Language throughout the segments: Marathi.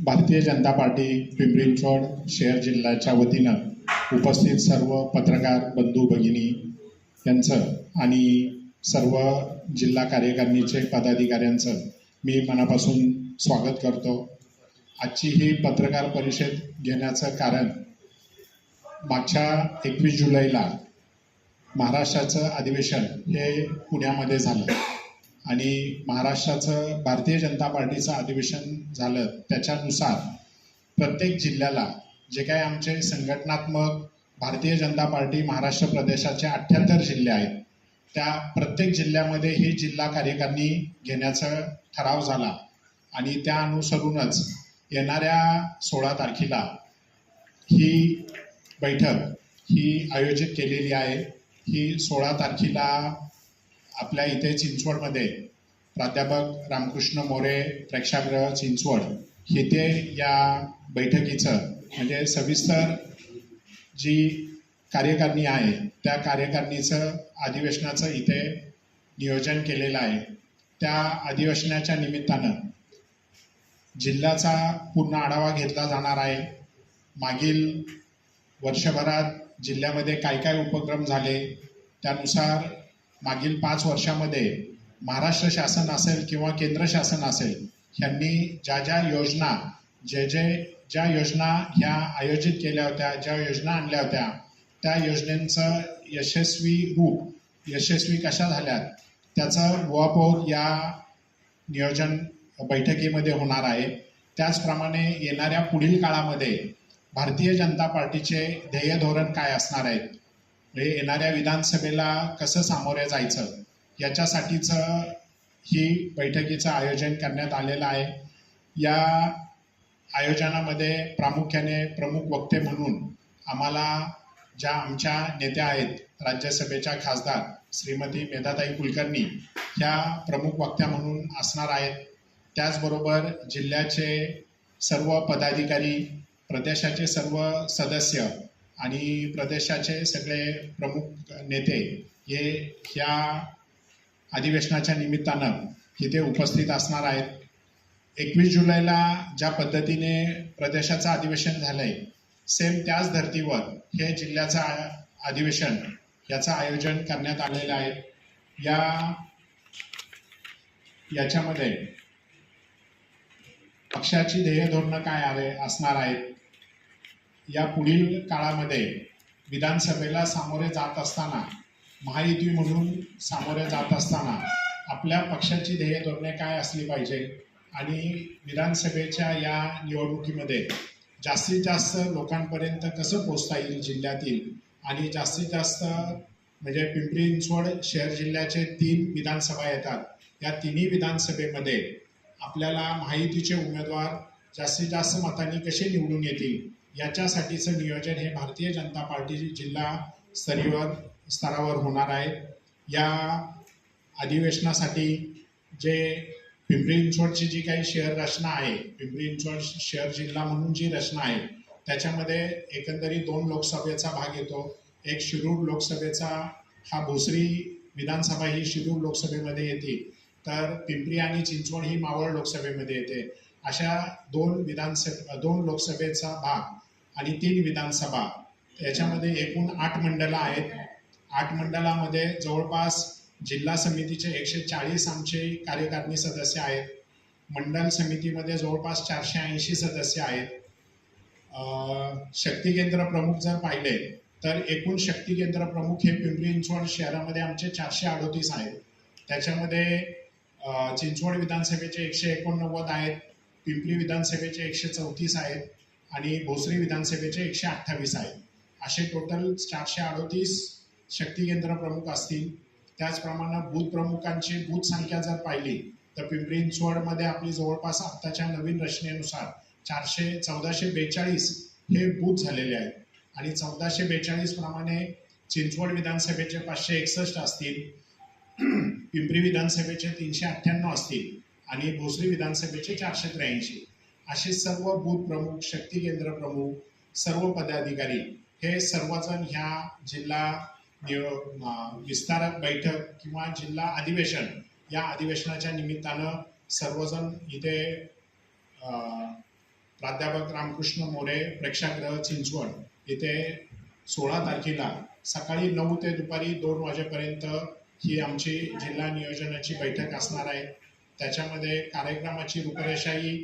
भारतीय जनता पार्टी पिंपरी चिंचवड शहर जिल्ह्याच्या वतीनं उपस्थित सर्व पत्रकार बंधू भगिनी यांचं आणि सर्व जिल्हा कार्यकारिणीचे पदाधिकाऱ्यांचं मी मनापासून स्वागत करतो. आजची ही पत्रकार परिषद घेण्याचं कारण मागच्या एकवीस जुलैला महाराष्ट्राचं अधिवेशन हे पुण्यामध्ये झालं. आणि महाराष्ट्राचं भारतीय जनता पार्टीचं अधिवेशन झालं त्याच्यानुसार प्रत्येक जिल्ह्याला जे काही आमचे संघटनात्मक भारतीय जनता पार्टी महाराष्ट्र प्रदेशाचे अठ्ठ्याहत्तर जिल्हे आहेत त्या प्रत्येक जिल्ह्यामध्ये ही जिल्हा कार्यकारिणी घेण्याचा ठराव झाला. आणि त्या अनुसरूनच येणाऱ्या सोळा तारखेला ही बैठक ही आयोजित केलेली आहे. ही सोळा तारखेला आपल्या इथे चिंचवडमध्ये प्राध्यापक रामकृष्ण मोरे प्रेक्षागृह चिंचवड येथे या बैठकीचं म्हणजे सविस्तर जी कार्यकारिणी आहे त्या कार्यकारिणीचं अधिवेशनाचं इथे नियोजन केलेलं आहे. त्या अधिवेशनाच्या निमित्तानं जिल्ह्याचा पूर्ण आढावा घेतला जाणार आहे. मागील वर्षभरात जिल्ह्यामध्ये काय काय उपक्रम झाले त्यानुसार मागील पाच वर्षामध्ये महाराष्ट्र शासन असेल किंवा केंद्र शासन असेल ह्यांनी ज्या ज्या योजना जे जे ज्या योजना ह्या आयोजित केल्या होत्या ज्या योजना आणल्या होत्या त्या योजनेचं यशस्वी रूप यशस्वी कशा झाल्यात त्याचं उहापोह या नियोजन बैठकीमध्ये होणार आहे. त्याचप्रमाणे येणाऱ्या पुढील काळामध्ये भारतीय जनता पार्टीचे ध्येय धोरण काय असणार आहेत म्हणजे येणाऱ्या विधानसभेला कसं सामोरे जायचं याच्यासाठीचं ही बैठकीचं आयोजन करण्यात आलेलं आहे. या आयोजनामध्ये प्रामुख्याने प्रमुख वक्ते म्हणून आम्हाला ज्या आमच्या नेत्या आहेत राज्यसभेच्या खासदार श्रीमती मेधाताई कुलकर्णी ह्या प्रमुख वक्त्या म्हणून असणार आहेत. त्याचबरोबर जिल्ह्याचे सर्व पदाधिकारी प्रदेशाचे सर्व सदस्य आणि प्रदेशाचे सगळे प्रमुख नेते हे ह्या अधिवेशनाच्या निमित्तानं इथे उपस्थित असणार आहेत. एकवीस जुलैला ज्या पद्धतीने प्रदेशाचं अधिवेशन झालंय सेम त्याच धर्तीवर हे जिल्ह्याचं अधिवेशन याचं आयोजन करण्यात आलेलं आहे. या याच्यामध्ये पक्षाची ध्येय धोरणं काय आहे असणार आहेत. या पुढील काळामध्ये विधानसभेला सामोरे जात असताना महायुती म्हणून सामोरे जात असताना आपल्या पक्षाची ध्येय धोरणे काय असली पाहिजे? आणि विधानसभेच्या या निवडणुकीमध्ये जास्तीत जास्त लोकांपर्यंत कसं पोचता येईल जिल्ह्यातील? आणि जास्तीत जास्त म्हणजे पिंपरी चिंचवड शहर जिल्ह्याचे तीन विधानसभा येतात. या तिन्ही विधानसभेमध्ये आपल्याला माहितीचे उमेदवार जास्तीत जास्त मतांनी कसे निवडून येतील? याच्यासाठीचं नियोजन हे भारतीय जनता पार्टी जिल्हा स्तरीवर स्तरावर होणार आहे. या अधिवेशनासाठी जे पिंपरी चिंचवडची जी काही शहर रचना आहे पिंपरी चिंचवड शहर जिल्हा म्हणून जी रचना आहे त्याच्यामध्ये एकंदरीत दोन लोकसभेचा भाग येतो. एक शिरूर लोकसभेचा हा भोसरी विधानसभा ही शिरूर लोकसभेमध्ये येते. तर पिंपरी आणि चिंचवड ही मावळ लोकसभेमध्ये येते. अशा दोन विधानसभा दोन लोकसभेचा भाग आणि तीन विधानसभा. याच्यामध्ये एकूण आठ मंडलं आहेत. आठ मंडलामध्ये जवळपास जिल्हा समितीचे एकशे चाळीस आमचे कार्यकारिणी सदस्य आहेत. मंडल समितीमध्ये जवळपास चारशे ऐंशी सदस्य आहेत. शक्ती केंद्र प्रमुख जर पाहिले तर एकूण शक्ती केंद्र प्रमुख हे पिंपरी चिंचवड शहरामध्ये आमचे चारशे अडोतीस आहेत. त्याच्यामध्ये चिंचवड विधानसभेचे एकशे एकोणनव्वद आहेत. पिंपरी विधानसभेचे एकशे चौतीस आहेत. आणि भोसरी विधानसभेचे एकशे अठ्ठावीस आहेत. असे टोटल चारशे अडोतीस शक्ती केंद्र प्रमुख असतील. त्याचप्रमाणे बूथ प्रमुखांची बूथ संख्या जर पाहिली तर पिंपरी चिंचवडमध्ये आपली जवळपास आत्ताच्या नवीन रचनेनुसार चारशे चौदाशे बेचाळीस हे बूथ झालेले आहेत. आणि चौदाशे बेचाळीस प्रमाणे चिंचवड विधानसभेचे पाचशे एकसष्ट असतील. पिंपरी विधानसभेचे तीनशे अठ्ठ्याण्णव असतील. आणि भोसरी विधानसभेचे चारशे त्र्याऐंशी. असे सर्व बूथ प्रमुख शक्ती केंद्र प्रमुख सर्व पदाधिकारी हे सर्वजण ह्या जिल्हा विस्तारक बैठक किंवा जिल्हा अधिवेशन या अधिवेशनाच्या निमित्तानं सर्वजण इथे प्राध्यापक रामकृष्ण मोरे प्रेक्षागृह चिंचवड इथे सोळा तारखेला सकाळी नऊ ते दुपारी दोन वाजेपर्यंत ही आमची जिल्हा नियोजनाची बैठक असणार आहे. त्याच्यामध्ये कार्यक्रमाची रूपरेषाही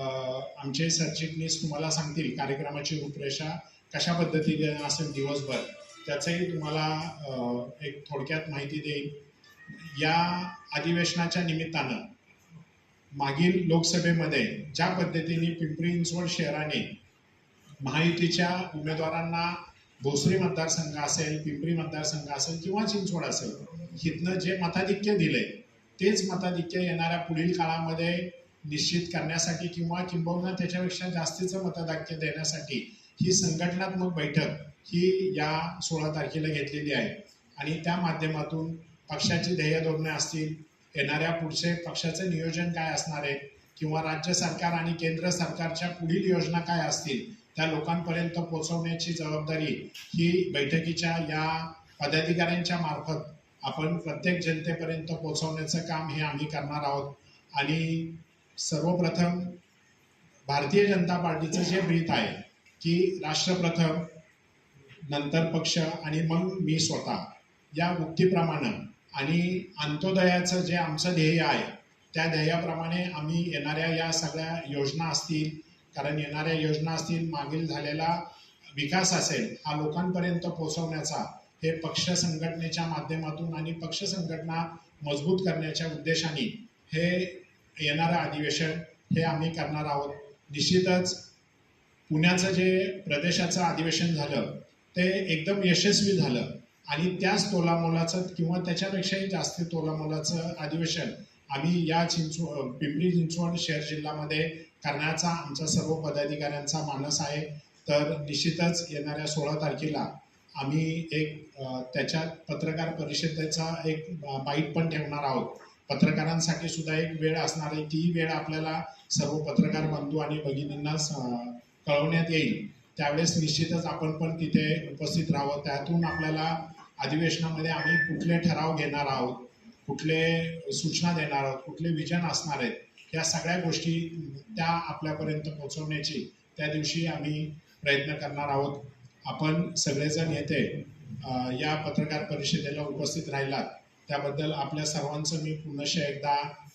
आमचे सरचिटणीस तुम्हाला सांगतील कार्यक्रमाची रूपरेषा कशा पद्धतीने असेल दिवसभर त्याचंही तुम्हाला एक थोडक्यात माहिती देईल या अधिवेशनाच्या निमित्तानं मागील लोकसभेमध्ये ज्या पद्धतीने पिंपरी चिंचवड शहराने महायुतीच्या उमेदवारांना भोसरी मतदारसंघ असेल पिंपरी मतदारसंघ असेल किंवा चिंचवड असेल हिथनं जे मताधिक्य दिले तेच मताधिक्य येणाऱ्या पुढील काळामध्ये निश्चित करण्यासाठी किंवा किंबहुना त्याच्यापेक्षा जास्तीचं मताधिक्य देण्यासाठी ही संघटनात्मक बैठक ही या सोळा तारखेला घेतलेली आहे. आणि त्या माध्यमातून पक्षाची ध्येय धोरणे असतील येणाऱ्या पुढचे पक्षाचं नियोजन काय असणार आहे किंवा राज्य सरकार आणि केंद्र सरकारच्या पुढील योजना काय असतील त्या लोकांपर्यंत पोहोचवण्याची जबाबदारी ही बैठकीच्या या पदाधिकाऱ्यांच्या मार्फत आपण प्रत्येक जनतेपर्यंत पोहोचवण्याचं काम हे आम्ही करणार आहोत. आणि सर्वप्रथम भारतीय जनता पार्टीचं जे ब्रीथ आहे की राष्ट्रप्रथम नंतर पक्ष आणि मग मी स्वतः या उक्तीप्रमाणे आणि अंत्योदयाचं जे आमचं ध्येय आहे त्या ध्येयाप्रमाणे आम्ही येणाऱ्या या सगळ्या योजना असतील कारण येणाऱ्या योजना असतील मागील झालेला विकास असेल हा लोकांपर्यंत पोहोचवण्याचा हे पक्ष संघटनेच्या माध्यमातून आणि पक्ष संघटना मजबूत करण्याच्या उद्देशाने हे येणारं अधिवेशन हे आम्ही करणार आहोत. निश्चितच पुण्याचं जे प्रदेशाचं अधिवेशन झालं ते एकदम यशस्वी झालं आणि त्याच तोलामोलाचं किंवा त्याच्यापेक्षाही जास्त तोलामोलाचं अधिवेशन आम्ही या चिंचव पिंपरी चिंचवड शहर जिल्ह्यामध्ये करण्याचा आमचा सर्व पदाधिकाऱ्यांचा मानस आहे. तर निश्चितच येणाऱ्या सोळा तारखेला आम्ही एक त्याच्यात पत्रकार परिषदेचा एक बाईट पण ठेवणार आहोत. पत्रकारांसाठी सुद्धा एक वेळ असणार आहे. ती वेळ आपल्याला सर्व पत्रकार बंधू आणि भगिनींना स- कळवण्यात येईल. त्यावेळेस निश्चितच आपण पण तिथे उपस्थित राहावं. त्यातून आपल्याला अधिवेशनामध्ये आम्ही कुठले ठराव घेणार आहोत कुठले सूचना देणार आहोत कुठले विजन असणार आहेत या सगळ्या गोष्टी त्या आपल्यापर्यंत पोहोचवण्याची त्या दिवशी आम्ही प्रयत्न करणार आहोत. आपण सगळेजण येथे या पत्रकार परिषदेला उपस्थित राहिलात. त्याबद्दल आपल्या सर्वांचं मी पुनश्च एकदा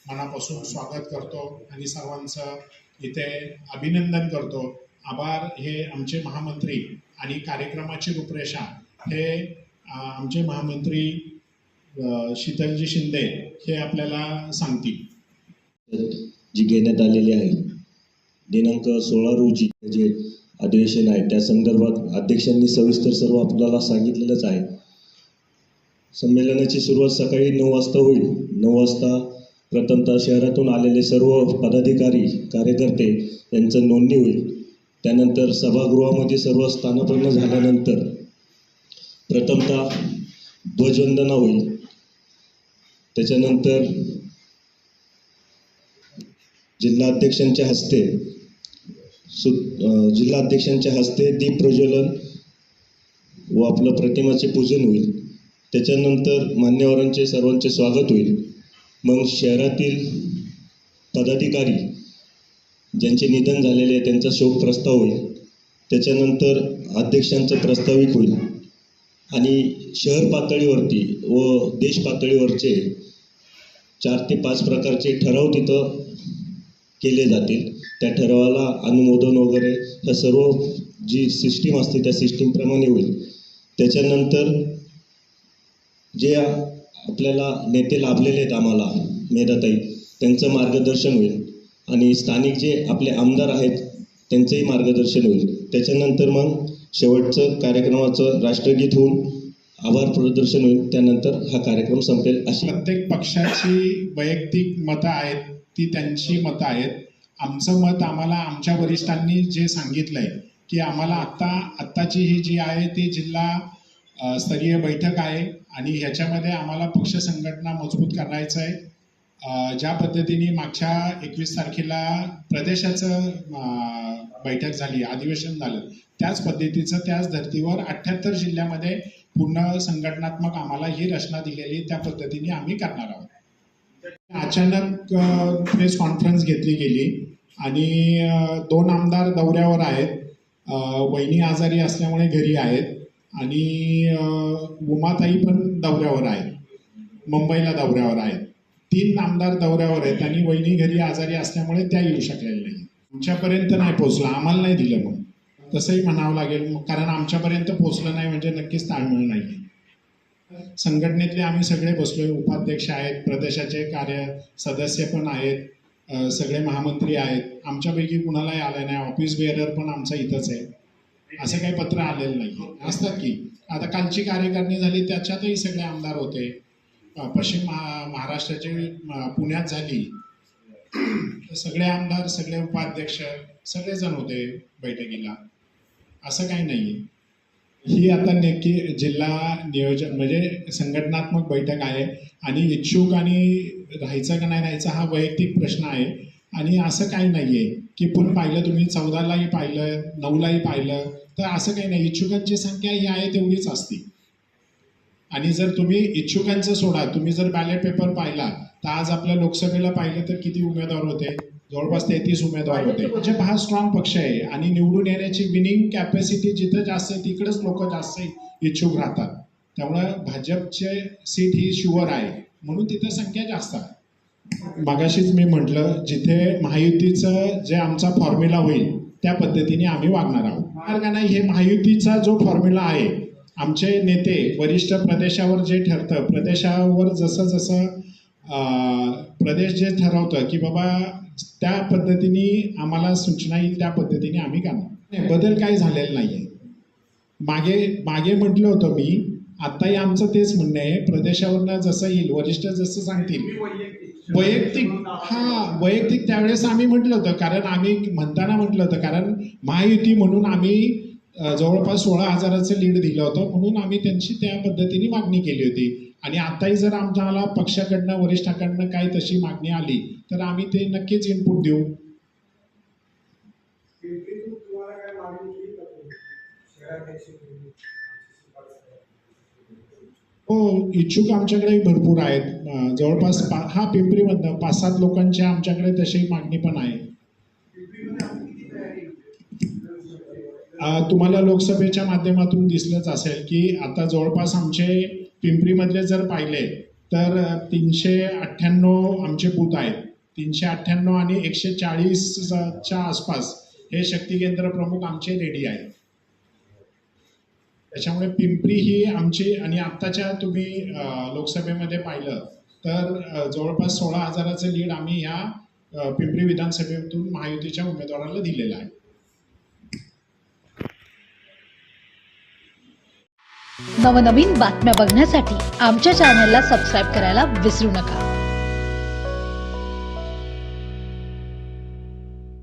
मनापासून स्वागत करतो आणि सर्वांचं इथे अभिनंदन करतो. आभार. हे आमचे महामंत्री आणि कार्यक्रमाची रूपरेषा हे आमचे महामंत्री शीतलजी शिंदे हे आपल्याला सांगतील. जी घेण्यात आलेली आहे. दिनांक सोळा रोजी जे अधिवेशन आहे त्या संदर्भात अध्यक्षांनी सविस्तर सर्व आपल्याला सांगितलेलंच आहे. संमेलनाची सुरुवात सकाळी नऊ वाजता होईल. नऊ वाजता प्रथमतः शहरातून आलेले सर्व पदाधिकारी कार्यकर्ते यांचं नोंदणी होईल. त्यानंतर सभागृहामध्ये सर्व स्थानापन्न झाल्यानंतर प्रथमतः ध्वजवंदना होईल. त्याच्यानंतर जिल्हाध्यक्षांच्या हस्ते सु जिल्हाध्यक्षांच्या हस्ते दीप प्रज्वलन व आपलं प्रतिमाचे पूजन होईल. त्याच्यानंतर मान्यवरांचे सर्वांचे स्वागत होईल. मग शहरातील पदाधिकारी ज्यांचे निधन झालेले आहे त्यांचा शोक प्रस्ताव होईल. त्याच्यानंतर अध्यक्षांचं प्रस्ताविक होईल. आणि शहर पातळीवरती व देश पातळीवरचे चार ते पाच प्रकारचे ठराव तिथं केले जातील. त्या ठरावाला अनुमोदन वगैरे ह्या सर्व जी सिस्टीम असते त्या सिस्टीमप्रमाणे होईल. त्याच्यानंतर जे आपल्याला नेते लाभलेले आहेत आम्हाला मेधाताई त्यांचं मार्गदर्शन होईल. आणि स्थानिक जे आपले आमदार आहेत त्यांचंही मार्गदर्शन होईल. त्याच्यानंतर मग शेवटचं कार्यक्रमाचं राष्ट्रगीत होऊन आभार प्रदर्शन होईल. त्यानंतर हा कार्यक्रम संपेल अशी प्रत्येक पक्षाची वैयक्तिक मतं आहेत ती त्यांची मतं आहेत. आमचं मत आम्हाला आमच्या वरिष्ठांनी जे सांगितलंय की आम्हाला आत्ता आत्ताची ही जी आहे ती जिल्हा स्तरीय बैठक आहे आणि ह्याच्यामध्ये आम्हाला पक्ष संघटना मजबूत करायचं आहे. ज्या पद्धतीने मागच्या एकवीस तारखेला प्रदेशाचं बैठक झाली अधिवेशन झालं त्याच पद्धतीचं त्याच धर्तीवर अठ्ठ्याहत्तर जिल्ह्यामध्ये पूर्ण संघटनात्मक आम्हाला ही रचना दिलेली त्या पद्धतीने आम्ही करणार आहोत. अचानक प्रेस कॉन्फरन्स घेतली गेली आणि दोन आमदार दौऱ्यावर आहेत. वहिनी आजारी असल्यामुळे घरी आहेत. आणि उमाताई पण दौऱ्यावर आहेत. मुंबईला दौऱ्यावर आहेत. तीन आमदार दौऱ्यावर आहेत. आणि वहिनी घरी आजारी असल्यामुळे त्या येऊ शकलेल्या नाही आमच्यापर्यंत नाही पोचलं आम्हाला नाही दिलं मग. तसंही म्हणावं लागेल. कारण आमच्यापर्यंत पोचलं नाही म्हणजे नक्कीच ताळमेळ नाही संघटनेतले आम्ही सगळे बसलोय. उपाध्यक्ष आहेत. प्रदेशाचे कार्य सदस्य पण आहेत. सगळे महामंत्री आहेत. आमच्यापैकी कुणालाही आलं नाही. ऑफिस बेअरर पण आमचा इथंच आहे. असं काही पत्र आलेलं नाही. असतात की. आता कालची कार्यकारणी झाली त्याच्यातही सगळे आमदार होते. पश्चिम महा महाराष्ट्राचे पुण्यात झाली. सगळे आमदार सगळे उपाध्यक्ष सगळेजण होते बैठकीला. असं काही नाही ही आता नेमकी जिल्हा नियोजन म्हणजे संघटनात्मक बैठक आहे आणि इच्छुक आणि राहायचं का नाही राहायचा हा वैयक्तिक प्रश्न आहे. आणि असं काही नाही आहे की पण पाहिलं तुम्ही चौदालाही पाहिलं नऊलाही पाहिलं. तर असं काही नाही. इच्छुकांची संख्या ही आहे तेवढीच असते. आणि जर तुम्ही इच्छुकांचं सोडा तुम्ही जर बॅलेट पेपर पाहिला तर आज आपल्या लोकसभेला पाहिलं तर किती उमेदवार होते? जवळपास तेहतीस उमेदवार होते. म्हणजे हा स्ट्रॉंग पक्ष आहे. आणि निवडून येण्याची विनिंग कॅपॅसिटी जिथं जास्त आहे तिकडेच लोक जास्त इच्छुक राहतात. त्यामुळं भाजपचे सीट ही शुअर आहे. म्हणून तिथं संख्या जास्त आहे. मागाशीच मी म्हटलं जिथे महायुतीचं जे आमचा फॉर्म्युला होईल त्या पद्धतीने आम्ही वागणार आहोत. मार्गाने नाही हे महायुतीचा जो फॉर्म्युला आहे आमचे नेते वरिष्ठ प्रदेशावर जे ठरतं प्रदेशावर जसं जसं प्रदेश जे ठरवतं की बाबा त्या पद्धतीने आम्हाला सूचना येईल त्या पद्धतीने आम्ही करणार. नाही, बदल काही झालेला नाही आहे मागे मागे म्हटलं होतं मी आत्ताही आमचं तेच म्हणणं आहे. प्रदेशावरनं जसं येईल वरिष्ठ जसं सांगतील. वैयक्तिक हा वैयक्तिक त्यावेळेस आम्ही म्हटलं होतं कारण आम्ही म्हणताना म्हटलं होतं कारण महायुती म्हणून आम्ही जवळपास सोळा हजाराचं लीड दिलं होतं म्हणून आम्ही त्यांची त्या पद्धतीने मागणी केली होती. आणि आताही जर आम्हाला पक्षाकडनं वरिष्ठाकडनं काही तशी मागणी आली तर आम्ही ते नक्कीच इनपुट देऊ पिंपरीतून तुम्हाला काय मागणी केली का तुम्ही? शहराध्यक्ष म्हणून शिफारस करा. हो इच्छुक आमच्याकडे भरपूर आहेत. जवळपास पा हा पिंपरीमधनं पाच सात लोकांची आमच्याकडे तशी मागणी पण आहे. तुम्हाला लोकसभेच्या माध्यमातून दिसलंच असेल की आता जवळपास आमचे पिंपरीमधले जर पाहिले तर तीनशे अठ्ठ्याण्णव आमचे बूथ आहेत. तीनशे अठ्ठ्याण्णव आणि एकशे चाळीसच्या आसपास हे शक्ती केंद्र प्रमुख आमचे रेडी आहेत. त्याच्यामुळे पिंपरी ही आमची आणि आत्ताच्या तुम्ही लोकसभेमध्ये पाहिलं तर जवळपास सोळा हजाराचं लीड आम्ही ह्या पिंपरी विधानसभेतून महायुतीच्या उमेदवाराला दिलेलं आहे. नवनवीन बातम्या बघण्यासाठी आमच्या चॅनलला सबस्क्राईब करायला विसरू नका.